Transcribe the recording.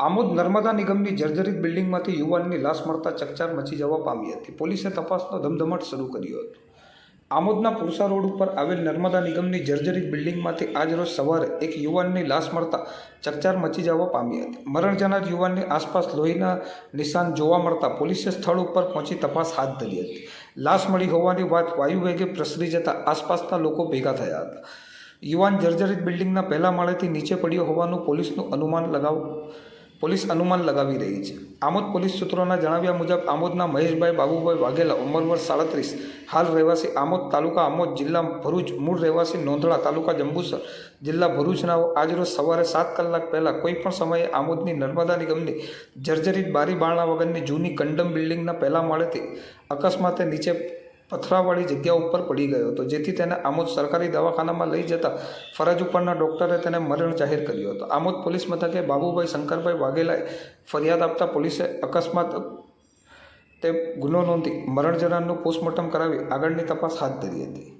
આમોદ નર્મદા નિગમની જર્જરિત બિલ્ડિંગમાંથી યુવાનની લાશ મળતા ચકચાર મચી જવા પામી હતી. પોલીસે તપાસનો ધમધમાટ શરૂ કર્યો હતો. આમોદના પુરસા રોડ ઉપર આવેલ નર્મદા નિગમની જર્જરિત બિલ્ડિંગમાંથી આજરોજ સવારે એક યુવાનની લાશ મળતા ચકચાર મચી જવા પામી હતી. મરણ જનાર યુવાનની આસપાસ લોહીના નિશાન જોવા મળતા પોલીસે સ્થળ ઉપર પહોંચી તપાસ હાથ ધરી હતી. લાશ મળી હોવાની વાત વાયુવેગે પ્રસરી જતા આસપાસના લોકો ભેગા થયા હતા. યુવાન જર્જરિત બિલ્ડિંગના પહેલા માળેથી નીચે પડ્યો હોવાનું પોલીસનું અનુમાન લગાવ પોલીસ અનુમાન લગાવી રહી છે. આમોદ પોલીસ સૂત્રોના જણાવ્યા મુજબ, આમોદના મહેશભાઈ બાબુભાઈ વાઘેલા ઉંમર સાડત્રીસ, હાલ રહેવાસી આમોદ તાલુકા આમોદ જિલ્લા ભરૂચ, મૂળ રહેવાસી નોંધળા તાલુકા જંબુસર જિલ્લા ભરૂચના આજરોજ સવારે સાત કલાક પહેલાં કોઈપણ સમયે આમોદની નર્મદા નિગમની જર્જરિત બારી બારણા વગરની જૂની કંડમ બિલ્ડિંગના પહેલા માળેથી અકસ્માતે નીચે પથરાવાળી જગ્યા ઉપર પડી ગયો હતો, જેથી તેને આમોદ સરકારી દવાખાનામાં લઈ જતા ફરજ ઉપરના ડોક્ટરે તેને મરણ જાહેર કર્યો હતો. આમોદ પોલીસ મથકે બાબુભાઈ શંકરભાઈ વાઘેલાએ ફરિયાદ આપતા પોલીસે અકસ્માત તે ગુનો નોંધી મરણજરાનનું પોસ્ટમોર્ટમ કરાવી આગળની તપાસ હાથ ધરી હતી.